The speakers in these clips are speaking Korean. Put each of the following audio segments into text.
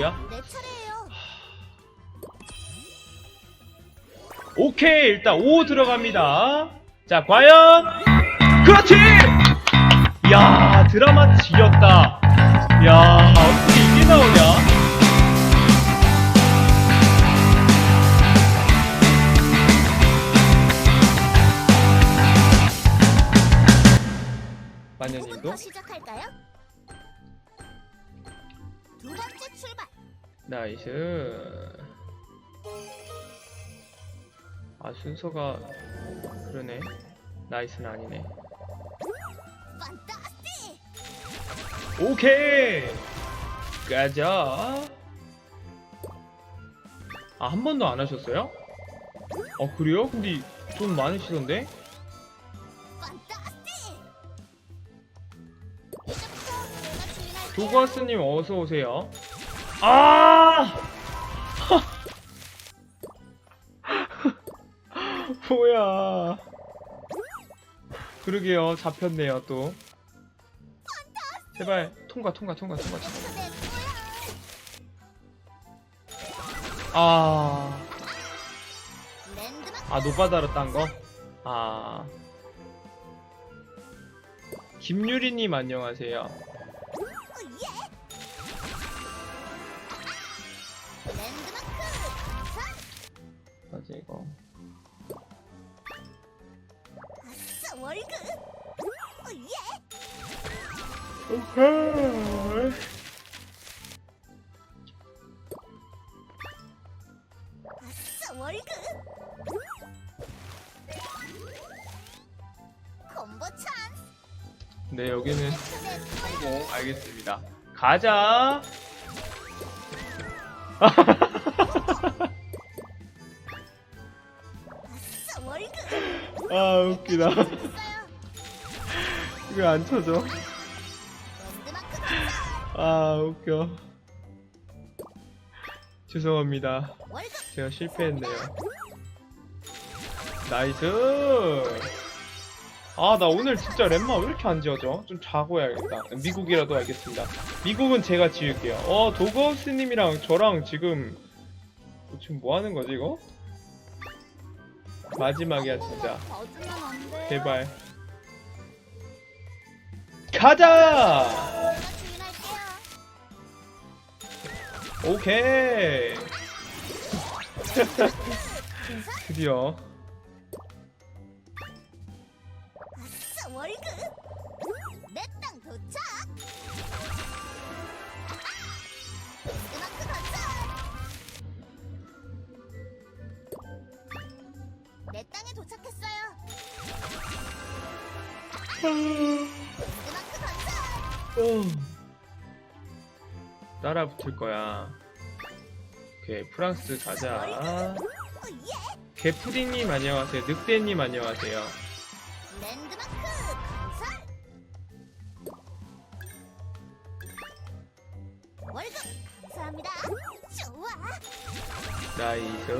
차례예요. 오케이 일단 5 들어갑니다. 자 과연? 그렇지! 야 드라마 지렸다. 야 어떻게 이게 나오냐? 마녀님도 누구부터 시작할까요? 나이스 아 순서가 그러네 나이스는 아니네. 오케이 가자 아 한 번도 안 하셨어요? 어 그래요? 근데 돈 많으시던데? 판타스틱. 이제부터 내가 주인할게요. 도과스님 어서 오세요 아 뭐야 그러게요 잡혔네요 또 제발 통과 통과 통과 통과. 아. 아 노바다로 딴 거? 아. 김유리님 안녕하세요. 월급. 콤보 찬스. 네 여기는 내. 성공. 알겠습니다. 가자. 월급. 아 웃기다. 있어요. 왜안 쳐져? 랜드마크. 아 웃겨. 죄송합니다. 제가 실패했네요. 나이스. 아, 나 오늘 진짜 렘마 왜 이렇게 안 지어져? 좀 자고 해야겠다. 미국이라도 알겠습니다. 미국은 제가 지을게요. 어, 도그하우스님이랑 저랑 지금, 지금 뭐 하는 거지, 이거? 마지막이야, 진짜. 제발. 가자! 오케이. 드디어. 아싸 월급. 내 땅 도착. 랜드마크 감사. 내 땅에 도착했어요. 어. 따라 붙을 거야. 오케이, 프랑스 가자. 어, 예. 개푸딩님 안녕하세요. 늑대님 안녕하세요. 나이스.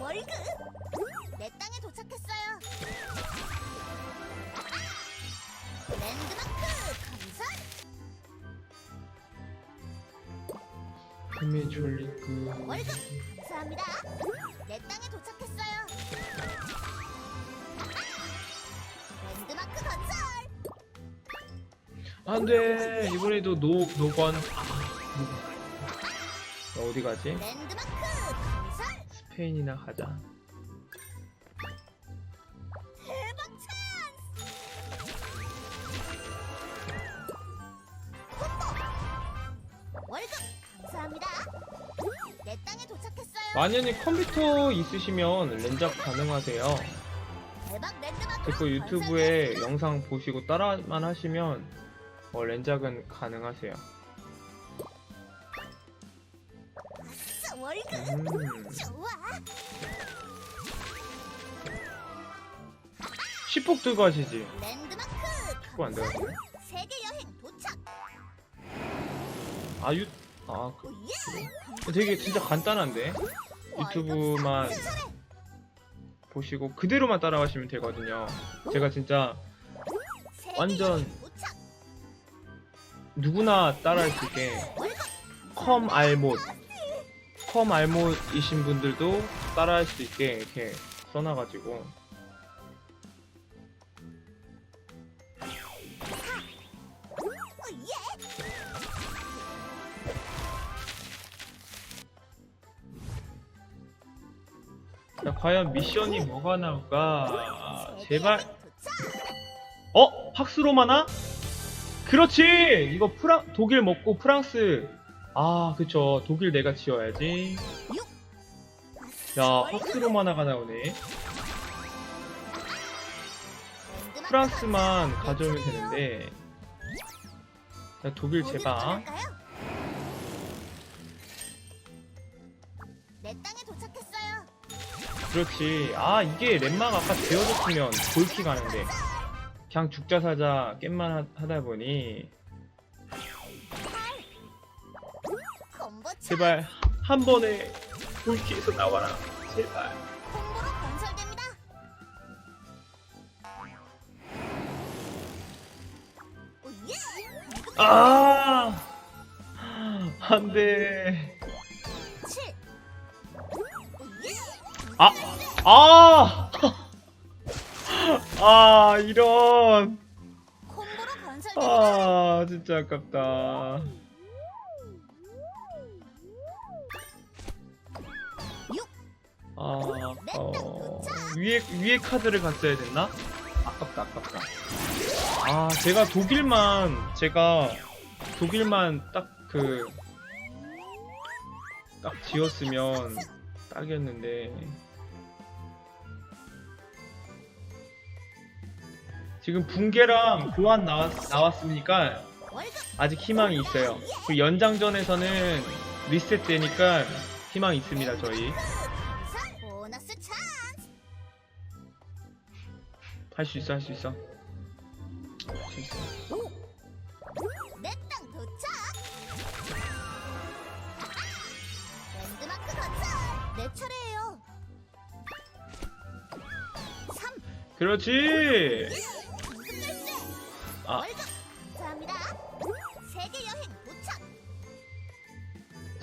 월급. 금이 졸리그. 월급 감사합니다. 내 땅에 도착했어요. 랜드마크 건설. 안돼. 이번에도 노 노건. 아, 노건. 어디 가지? 랜드마크 건설. 스페인이나 가자. 내 땅에 도착했어요. 만약에 컴퓨터 있으시면 렌잡 가능하세요. 대박 랜드마크. 제거 유튜브에 영상 보시고 따라만 하시면 어, 렌작은 가능하세요. 아싸 월급. 음. 좋아. 10폭 들고 하시지. 랜드마크. 그거 안 되거든요. 세계 여행 도착. 아, 유, 아, 오 그, 예. 되게 진짜 간단한데? 유튜브만 보시고 그대로만 따라가시면 되거든요. 제가 진짜 완전. 누구나 따라할 수 있게 컴 알못 컴 알못이신 분들도 따라할 수 있게 이렇게 써놔가지고 자, 과연 미션이 뭐가 나올까 제발. 어? 팍스로마나? 그렇지! 이거 프랑 독일 먹고 프랑스 아 그쵸 독일 내가 지어야지 야 팍스로마나가 나오네 프랑스만. 가져오면. 되는데 자 독일 제방 그렇지. 아 이게 렘마가 아까 되어졌으면 골키 가는데. 그냥 죽자 사자 깻만 하- 하다 보니. 제발 한 번에 골키에서 나와라. 제발. 아! 안돼 아! 아! 아 이런. 아 진짜 아깝다 육. 아 아까워 위에 위에 카드를 갔어야 됐나? 아깝다 아깝다 아 제가 독일만 제가 독일만 딱 그 딱 지었으면 딱이었는데 지금 붕괴랑 교환 나왔, 나왔으니까 아직 희망이 있어요. 그 연장전에서는 리셋 되니까 희망이 있습니다, 저희. 우선 보너스 찬스. 할수 있어, 할 수 있어. 할 수 있어. 내땅 도착. 랜드마크 건설. 내 차례예요. 3. 그렇지!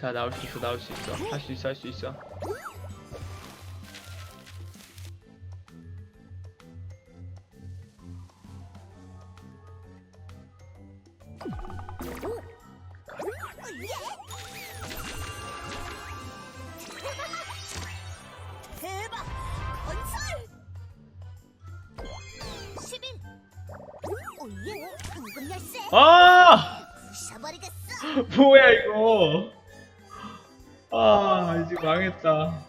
자, 나올 수 있어, 나올 수 있어. 할 수 있어, 할 수 있어. 대박! 건설! 11. 오예, 황금 열쇠. 아! 부셔버리겠어. 뭐야, 이거. 아, 이제 망했다.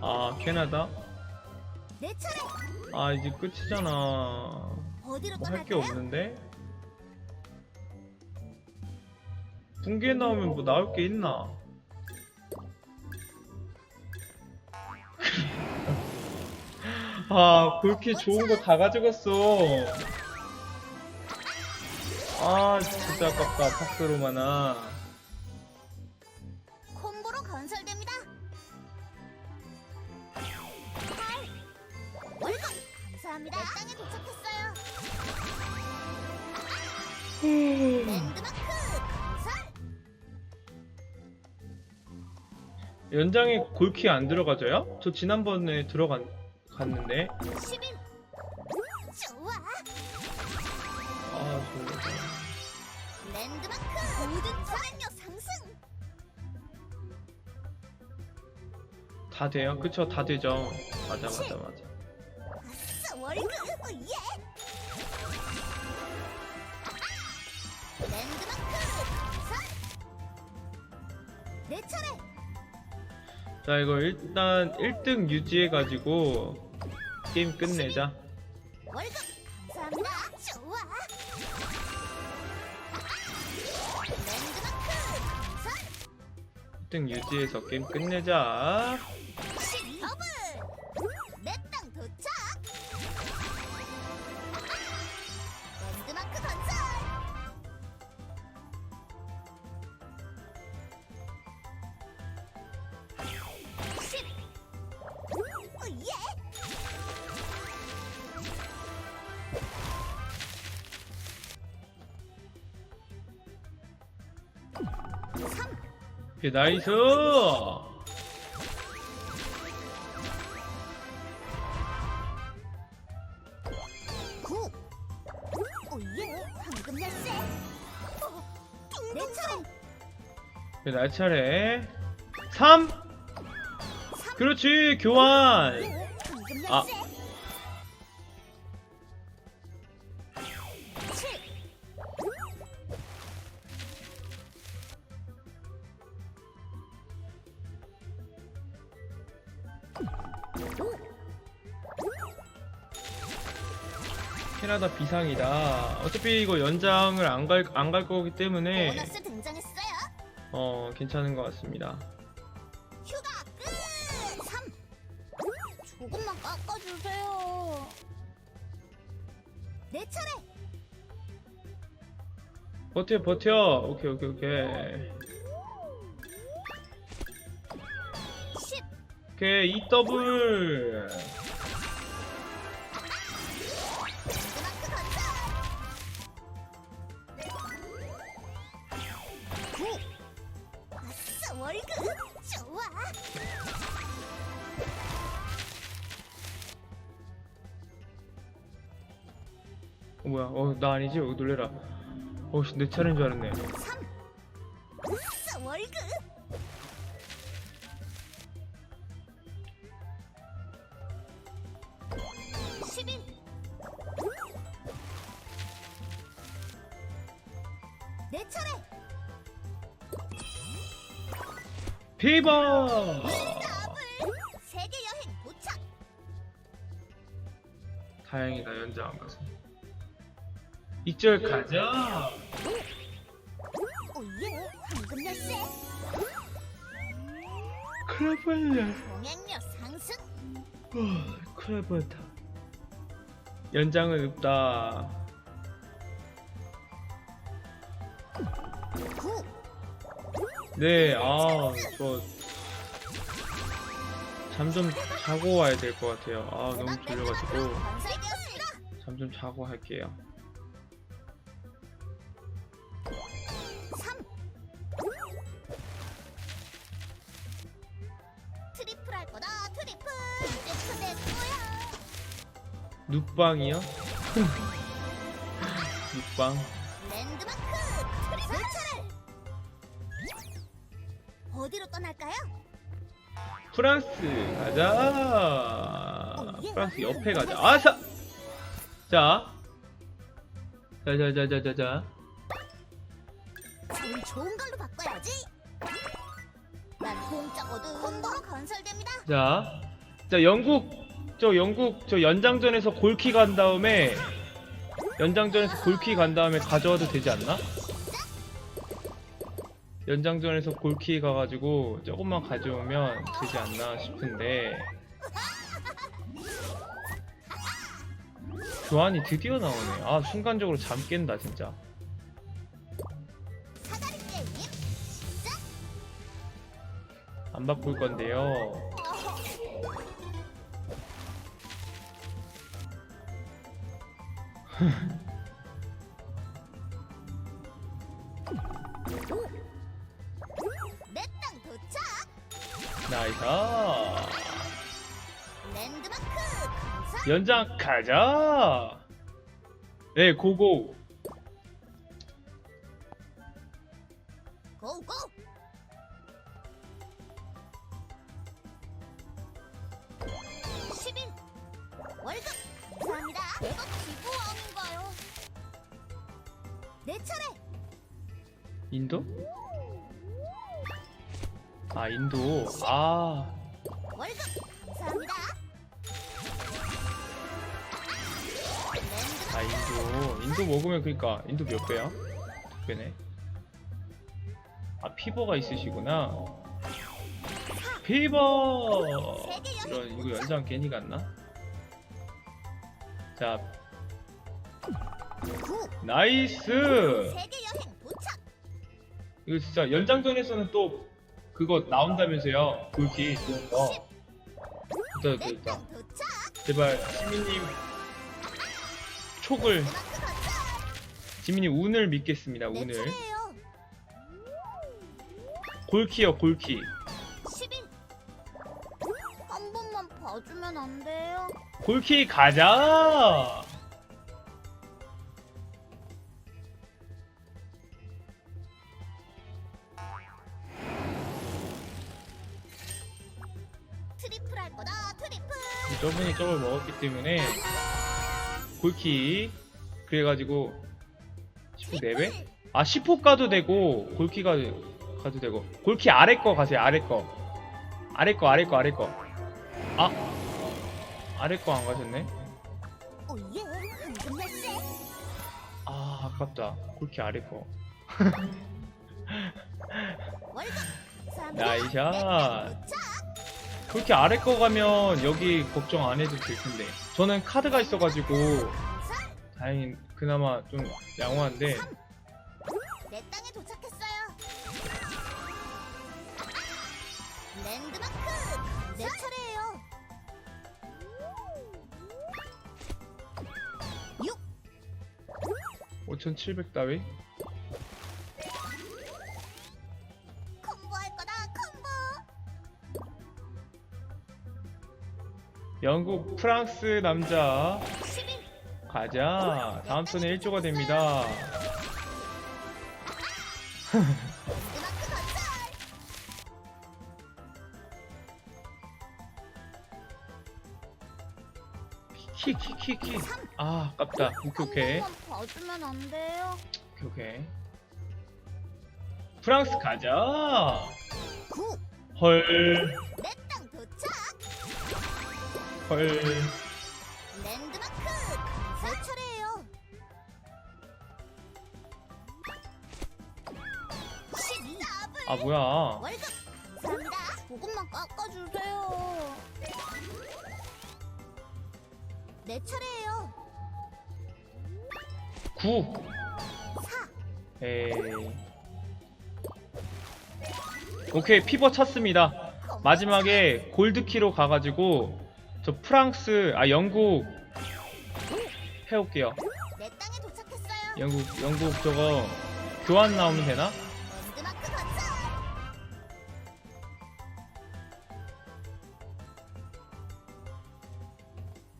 아, 캐나다? 내 차례. 아, 이제 끝이잖아. 어디로 뭐할게 떠날까요? 없는데? 붕괴 나오면 뭐 나올 게 있나? 아, 그렇게 좋은 거 다 가져갔어. 아, 진짜 아깝다. 팍스로마나. 콤보로 건설됩니다. 8. 월급 감사합니다. 내 땅에 도착했어요. 랜드마크 건설. 연장에 골키 안 들어가져요? 저 지난번에 들어갔, 갔는데. 11. 좋아. 아, 좋아. 랜드마크 모든 차량력 상승. 다 돼요? 그쵸, 다 되죠. 맞아, 맞아, 맞아. 아싸 월급 예. 랜드마크. 내 차례. 자 이거 일단 1등 유지해가지고 게임 끝내자 월급 감사합니다. 좋아. 1등 유지해서 게임 끝내자. 내땅 케이 나이스. 오케이, 나 차례 3 그렇지 교환 아. 캐나다 비상이다 어차피 이거 연장을 안 갈 안 갈 거기 때문에 보너스 등장했어요. 어 괜찮은 것 같습니다 휴가 끝. 3. 조금만 깎아주세요. 내 차례. 버텨 버텨 오케이 오케이 오케이 10. 오케이 이 더블 월급. 좋아. 어 뭐야 어 나 아니지 어 놀래라 어 씨 내 차례인 줄 알았네 3. 아싸 월급. 더블. 세계 여행 도착. 다행이다 연장 안 가서 익절 가자 오예. 열쇠. 크레벌레 동행료 상승. 크레벌타 연장은 없다 네, 아, 저. 잠 좀 자고 와야 될 것 같아요. 아, 너무 졸려가지고. 잠 좀 자고 할게요. 3 트리플 할 거다 트리플 이제부터 내 거야 눕방이요? 눕방. 프랑스 가자. 프랑스 옆에 가자. 아사! 자. 자, 자, 자, 자, 자, 자. 제일 좋은 걸로 바꿔야지 난 공짜거든 건설됩니다 자. 자, 영국. 저 영국 저 연장전에서 골키 간 다음에 연장전에서 골키 간 다음에 가져와도 되지 않나? 연장전에서 골키 가가지고 조금만 가져오면 되지 않나 싶은데. 교환이 드디어 나오네. 아 순간적으로 잠 깬다 진짜. 안 바꿀 건데요 랜드마크 건설 연장 가자. 네 고고. 고고. 십일 월급. 감사합니다. 내가 기부왕인가요? 내 차례. 인도? 아 인도. 아. 월급 감사합니다 랜드마크 아 인도. 인도 먹으면 그니까 인도 몇 배야? 두 배네? 아 피버가 있으시구나. 피버! 이런 이거 연장 괜히 갔나? 자. 9 나이스! 이거 진짜 연장전에서는 또 그거 나온다면서요? 굴키 좋은 거 됐다 됐다. 제발 시민님 촉을. 지민이 운을 믿겠습니다 내 운을. 골키요 골키. 11. 한 번만 봐주면 안 돼요? 골키 가자 저분이 저걸 먹었기 때문에 골키 그래가지고 10호 4배? 아 10호 가도 되고 골키 가, 가도 되고 골키 아래 거 가세요 아래 거 아래 거 아래 거 아래 거 아! 아래 거 안 가셨네. 아 아깝다 골키 아래 거. 나이샷. 골키 아래 거 가면 여기 걱정 안 해도 될 텐데 저는 카드가 있어가지고 다행히 그나마 좀 양호한데 내 땅에 도착했어요. 랜드마크. 내 차례예요. 6. 5700 따위 영국 프랑스 남자 11. 가자 다음 턴에 1조가 됩니다. 키키키키 아 아깝다 오케이 오케이? 오케이 오케이 프랑스 가자 9. 헐. 헐. 랜드마크. 내 차례예요. 12. 아 뭐야 월급 감사합니다. 조금만 깎아주세요. 내 차례예요. 9 4. 에이 오케이 피버 찼습니다 마지막에 골드키로 가가지고 저 프랑스 아 영국 해올게요 내 땅에 도착했어요. 영국 영국 저거 교환 나오면 되나? 랜드마크.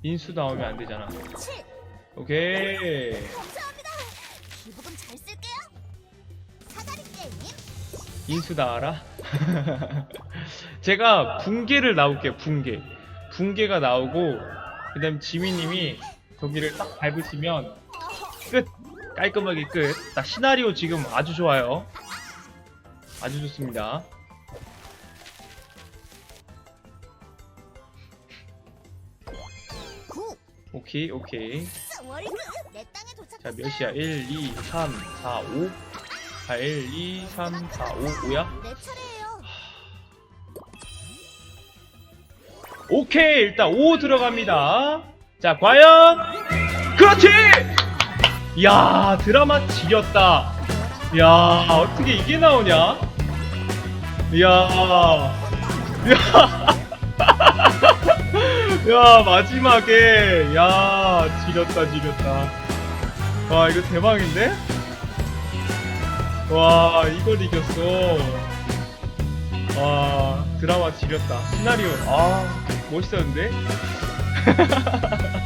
인수 나오면 안 되잖아 7. 오케이 감사합니다. 기부금 잘 쓸게요. 사다리 게임. 인수 나와라 제가 붕괴를 나올게요 붕괴 붕괴가 나오고 그 다음 지미님이 거기를 딱 밟으시면 끝. 깔끔하게 끝 나 시나리오 지금 아주 좋아요. 아주 좋습니다. 9. 오케이 오케이. 자 몇이야? 1 2 3 4 5 자 1 2 3 4 5 5야 오케이 일단 5 들어갑니다. 자 과연? 그렇지! 야 드라마 지렸다. 야 어떻게 이게 나오냐? 야 야, 야 마지막에. 야 지렸다 지렸다. 와 이거 대박인데? 와 이걸 이겼어 와 드라마 지렸다. 시나리오. 아. 멋있었는데